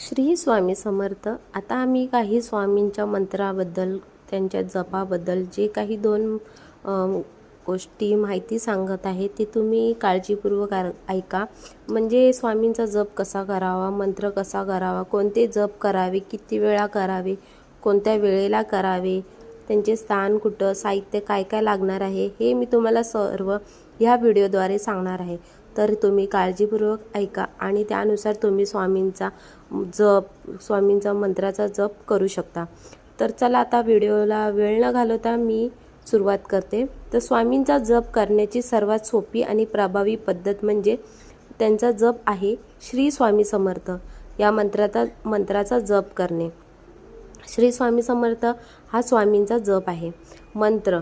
श्री स्वामी समर्थ. आता आम्ही काही स्वामींच्या मंत्राबद्दल त्यांच्या जपाबद्दल जे काही दोन गोष्टी माहिती सांगत आहे ते तुम्ही काळजीपूर्वक आर- ऐका. म्हणजे स्वामींचा जप कसा करावा मंत्र कसा करावा कोणते जप करावे किती वेळा करावे कोणत्या वेळेला करावे त्यांचे स्थान कुठं साहित्य काय काय लागणार आहे हे मी तुम्हाला सर्व ह्या व्हिडिओद्वारे सांगणार आहे. तर तुम्ही काळजीपूर्वक ऐका आणि त्यानुसार तुम्ही स्वामींचा जप स्वामींचा मंत्राचा जप करू शकता. तर चला आता व्हिडिओला वेळ न घालवता मी सुरुवात करते. तर स्वामींचा जप करण्याची सर्वात सोपी आणि प्रभावी पद्धत म्हणजे त्यांचा जप आहे श्री स्वामी समर्थ. या मंत्राचा मंत्राचा जप करणे. श्री स्वामी समर्थ हा स्वामींचा जप आहे. मंत्र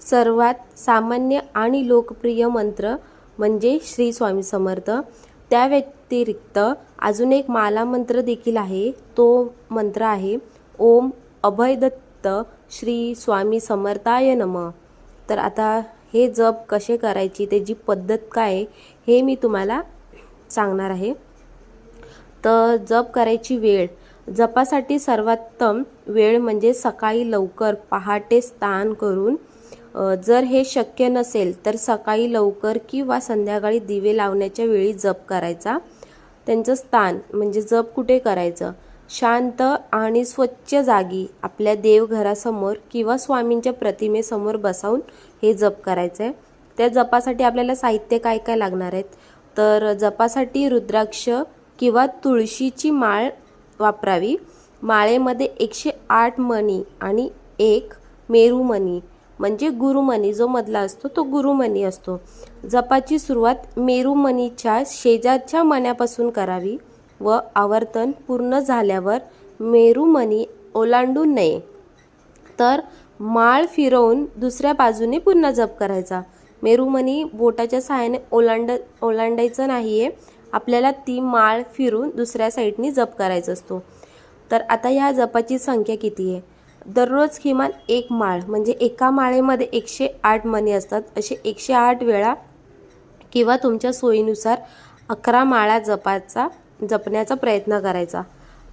सर्वात सामान्य आणि लोकप्रिय मंत्र म्हणजे श्री स्वामी समर्थ. त्या व्यतिरिक्त अजून एक माला मंत्र देखील आहे. तो मंत्र आहे ओम अभयदत्त श्री स्वामी समर्थाय नम. तर आता हे जप कसे करायची त्याची पद्धत काय आहे हे मी तुम्हाला सांगणार आहे. तर जप करायची वेळ. जपासाठी सर्वोत्तम वेळ म्हणजे सकाळी लवकर पहाटे स्नान करून जर हे शक्य नसेल तर सकाळी लवकर किंवा संध्याकाळी दिवे लावण्याच्या वेळी जप करायचा. त्यांचं स्थान म्हणजे जप कुठे करायचं? शांत आणि स्वच्छ जागी आपल्या देवघरासमोर किंवा स्वामींच्या प्रतिमेसमोर बसावून हे जप करायचं आहे त्या जपासाठी आपल्याला साहित्य काय काय लागणार आहेत? तर जपासाठी रुद्राक्ष किंवा तुळशीची माळ वापरावी. माळेमध्ये एकशे आठ मणी आणि एक मेरूमणी. म्हणजे गुरुमणी जो मधला असतो तो गुरुमणी असतो. जपाची सुरुवात मेरुमणीच्या शेजारच्या मण्यापासून करावी व आवर्तन पूर्ण झाल्यावर मेरुमणी ओलांडू नये. तर माळ फिरवून दुसऱ्या बाजूने पुन्हा जप करायचा. मेरुमणी बोटाच्या सहाय्याने ओलांड ओलांडायचं नाही आहे आपल्याला ती माळ फिरून दुसऱ्या साईडनी जप करायचा असतो. तर आता ह्या जपाची संख्या किती आहे? दररोज किमान एक माळ म्हणजे एका माळेमध्ये एकशे आठ मणी असतात. असे एकशे आठ वेळा किंवा तुमच्या सोयीनुसार अकरा माळा जपाचा जपण्याचा प्रयत्न करायचा.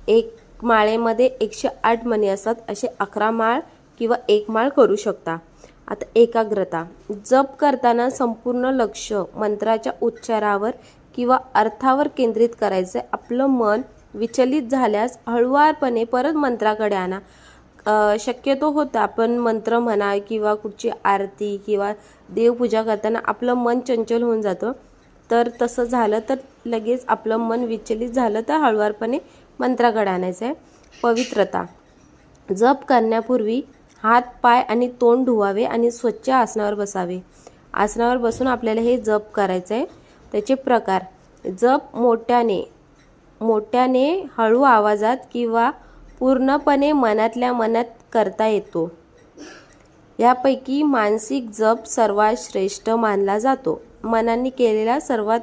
एक माळेमध्ये एकशे आठ मणी असतात. असे अकरा माळ किंवा एक माळ करू शकता. आता एकाग्रता. जप करताना संपूर्ण लक्ष मंत्राच्या उच्चारावर किंवा अर्थावर केंद्रित करायचं. आपलं मन विचलित झाल्यास हळुवारपणे परत मंत्राकडे आणा. शक्यतो होतं आपण मंत्र म्हणा किंवा कुठची आरती किंवा देवपूजा करताना आपलं मन चंचल होऊन जातं. तर तसं झालं तर लगेच आपलं मन विचलित झालं तर हळुवारपणे मंत्राकडे आणायचं आहे पवित्रता. जप करण्यापूर्वी हात पाय आणि तोंड धुवावे आणि स्वच्छ आसनावर बसावे. आसनावर बसून आपल्याला हे जप करायचं आहे त्याचे प्रकार. जप मोठ्याने मोठ्याने हळू आवाजात किंवा पूर्णपणे मनातल्या मनात करता येतो. यापैकी मानसिक जप सर्वात श्रेष्ठ मानला जातो. मनाने केलेला सर्वात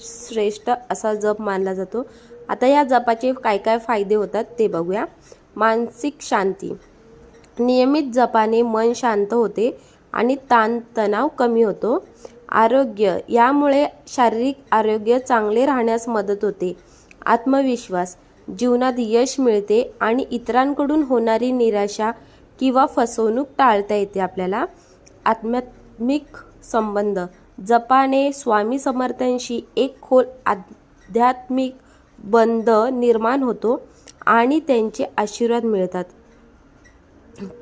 श्रेष्ठ असा जप मानला जातो. आता या जपाचे काय काय फायदे होतात ते बघूया. मानसिक शांती. नियमित जपाने मन शांत होते आणि ताणतणाव कमी होतो. आरोग्य. यामुळे शारीरिक आरोग्य चांगले राहण्यास मदत होते. आत्मविश्वास. जीवनात यश मिळते आणि इतरांकडून होणारी निराशा किंवा फसवणूक टाळता येते आपल्याला. आध्यात्मिक संबंध. जपाने स्वामी समर्थांशी एक खोल आध्यात्मिक बंध निर्माण होतो आणि त्यांचे आशीर्वाद मिळतात.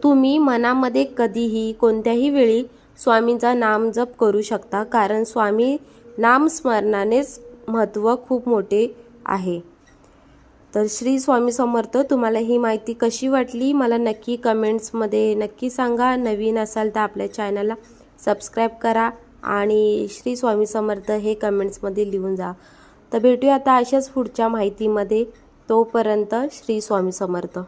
तुम्ही मनामध्ये कधीही कोणत्याही वेळी स्वामींचा नाम जप करू शकता कारण स्वामी नामस्मरणानेच महत्त्व खूप मोठे आहे. तर श्री स्वामी समर्थ तुम्हाला ही माहिती कशी वाटली? मला नक्की कमेंट्समध्ये नक्की सांगा. नवीन असाल तर आपल्या चॅनलला सबस्क्राईब करा आणि श्री स्वामी समर्थ हे कमेंट्समध्ये लिहून जा. तर भेटूया आता अशाच पुढच्या माहितीमध्ये. तोपर्यंत श्री स्वामी समर्थ.